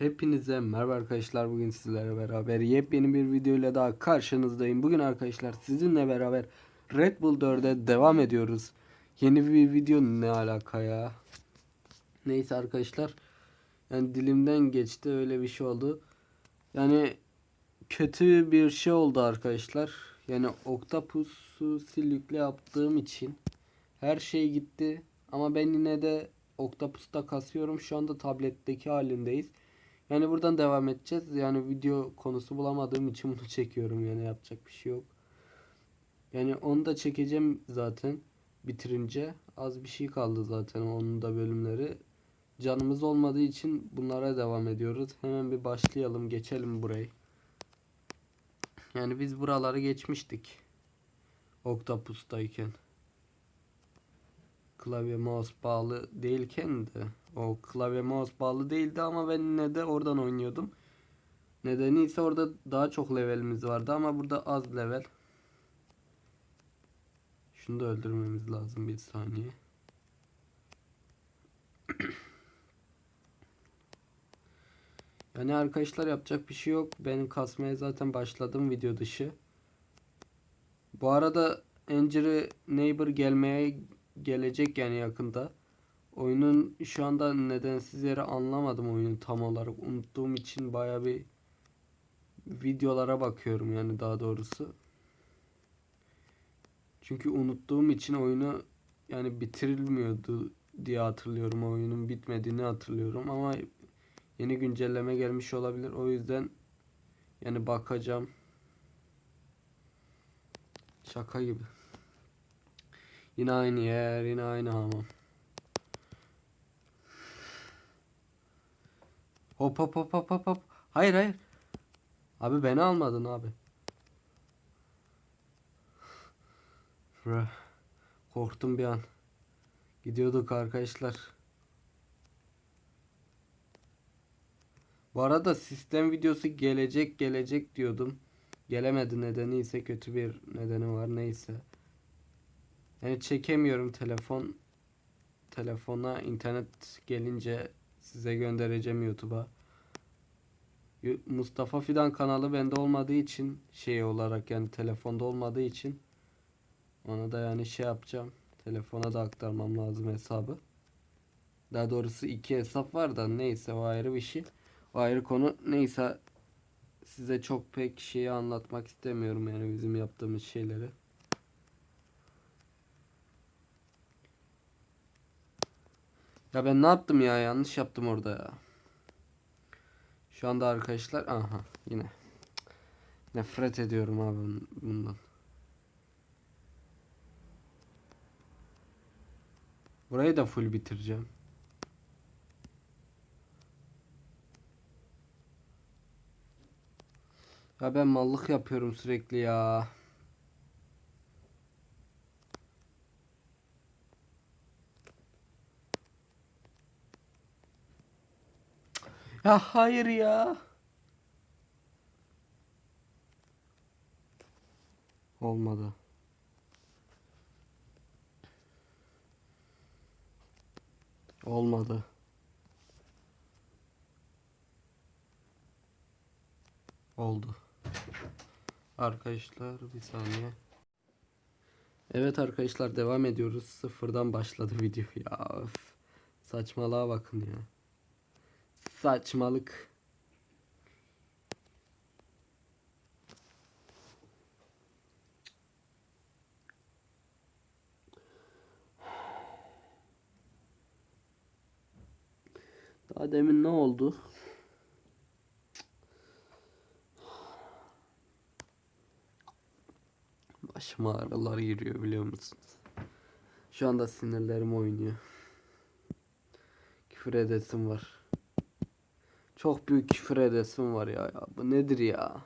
Hepinize merhaba arkadaşlar. Bugün sizlerle beraber yepyeni bir video ile daha karşınızdayım. Bugün arkadaşlar sizinle beraber Red Bull 4'e devam ediyoruz. Yeni bir video ne alaka ya? Neyse arkadaşlar. Yani dilimden geçti öyle bir şey oldu. Yani kötü bir şey oldu arkadaşlar. Yani Octopus'u silükle yaptığım için her şey gitti. Ama ben yine de Octopus'ta kasıyorum. Şu anda tabletteki halindeyiz. Yani buradan devam edeceğiz. Yani video konusu bulamadığım için bunu çekiyorum. Yani yapacak bir şey yok. Yani onu da çekeceğim zaten bitirince. Az bir şey kaldı zaten onun da bölümleri. Canımız olmadığı için bunlara devam ediyoruz. Hemen bir başlayalım. Geçelim burayı. Yani biz buraları geçmiştik. Octopus'tayken. Klavye mouse bağlı değilken de o klavye mouse bağlı değildi ama ben yine de oradan oynuyordum. Nedeni ise orada daha çok levelimiz vardı ama burada az level. Şunu da öldürmemiz lazım bir saniye. Yani arkadaşlar yapacak bir şey yok. Benim kasmaya zaten başladım video dışı. Bu arada Angry Neighbor gelmeye gelecek yani yakında. Oyunun şu anda nedensiz yere anlamadım oyunu tam olarak. Unuttuğum için baya bir videolara bakıyorum yani daha doğrusu. Çünkü unuttuğum için oyunu yani bitirilmiyordu diye hatırlıyorum. Oyunun bitmediğini hatırlıyorum ama yeni güncelleme gelmiş olabilir. O yüzden yani bakacağım. Şaka gibi. Yine aynı yer, yine aynı hamam. Hop hop hop hop hop hop. Hayır hayır. Abi beni almadın abi. Korktum bir an. Gidiyorduk arkadaşlar. Bu arada sistem videosu gelecek gelecek diyordum. Gelemedi nedeni ise kötü bir nedeni var neyse. Yani çekemiyorum telefon telefona internet gelince size göndereceğim YouTube'a. Mustafa Fidan kanalı bende olmadığı için şey olarak yani telefonda olmadığı için ona da yani şey yapacağım. Telefona da aktarmam lazım hesabı. Daha doğrusu iki hesap var da neyse o ayrı bir şey. O ayrı konu. Neyse size çok pek şeyi anlatmak istemiyorum yani bizim yaptığımız şeyleri. Ya ben ne yaptım ya? Yanlış yaptım orada ya. Şu anda arkadaşlar aha yine. Nefret ediyorum abi bun- bundan. Burayı da full bitireceğim. Ya ben mallık yapıyorum sürekli ya. Ya hayır ya. Olmadı. Olmadı. Oldu. Arkadaşlar bir saniye. Evet arkadaşlar devam ediyoruz. Sıfırdan başladı video ya. Öf. Saçmalığa bakın ya. Saçmalık. Daha demin ne oldu? Başıma ağrılar giriyor biliyor musunuz? Şu anda sinirlerim oynuyor. Küfür edesim var. Çok büyük küfür edesim var ya. ya. Bu nedir ya?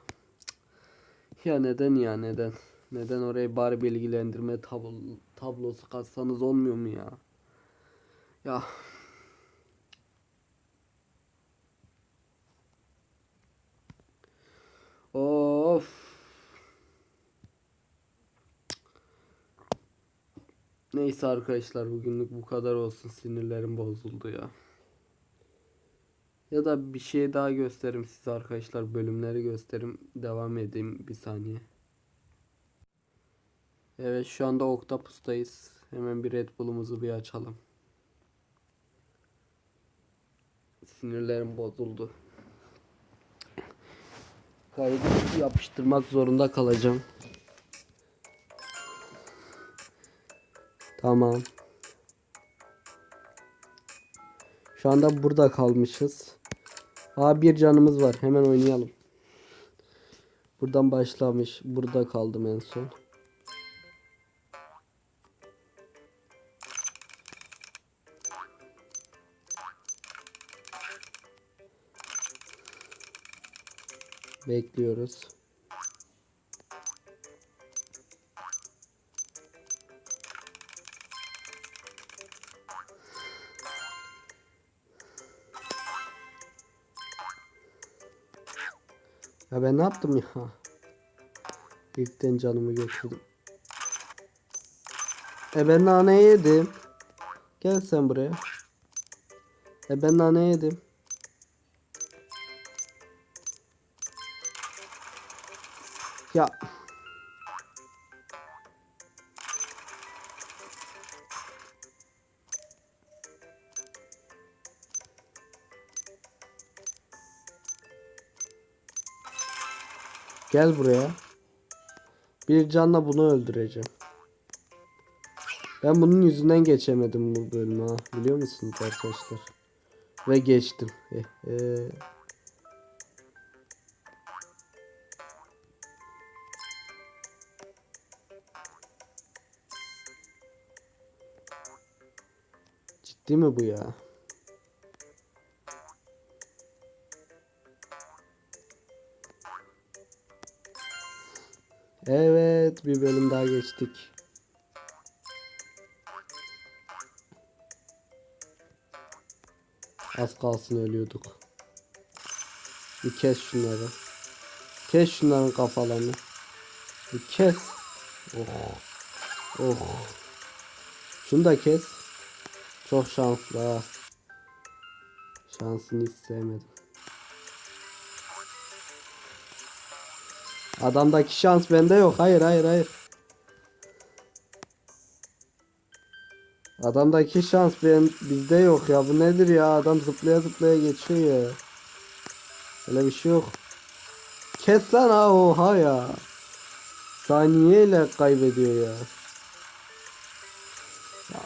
Ya neden ya neden? Neden oraya bari bilgilendirme tablo, tablosu katsanız olmuyor mu ya? Ya. Of. Neyse arkadaşlar bugünlük bu kadar olsun. Sinirlerim bozuldu ya. Ya da bir şey daha göstereyim size arkadaşlar. Bölümleri göstereyim. Devam edeyim bir saniye. Evet şu anda Octopus'tayız. Hemen bir Red Bull'umuzu bir açalım. Sinirlerim bozuldu. Kaydı yapıştırmak zorunda kalacağım. Tamam. Şu anda burada kalmışız. Aa bir canımız var. Hemen oynayalım. Buradan başlamış. Burada kaldım en son. Bekliyoruz. Ya ben ne yaptım ya? İlkten canımı götürdüm. E ben nane yedim. Gel sen buraya. E ben nane yedim. Ya. Gel buraya. Bir canla bunu öldüreceğim. Ben bunun yüzünden geçemedim bu bölümü ha. Biliyor musunuz arkadaşlar? Ve geçtim. Eh, eh. Ciddi mi bu ya? Evet, bir bölüm daha geçtik. Az kalsın ölüyorduk. Bir kes şunları. Kes şunların kafalarını. Bir kes. Oh. Oh. Şunu da kes. Çok şanslı ha. Şansını hiç sevmedim. Adamdaki şans bende yok. Hayır hayır hayır. Adamdaki şans ben bizde yok ya. Bu nedir ya? Adam zıplaya zıplaya geçiyor ya. Öyle bir şey yok. Kes lan ha oha ya. Saniyeyle kaybediyor ya. ya.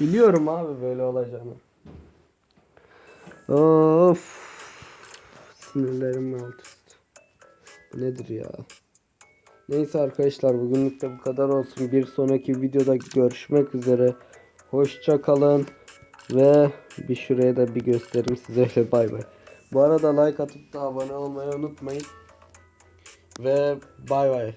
Biliyorum abi böyle olacağını. Of. Sinirlerim alt üst. Bu nedir ya? Neyse arkadaşlar bugünlük de bu kadar olsun. Bir sonraki videoda görüşmek üzere. Hoşça kalın. Ve bir şuraya da bir göstereyim size bay bay. Bu arada like atıp da abone olmayı unutmayın. Ve bay bay.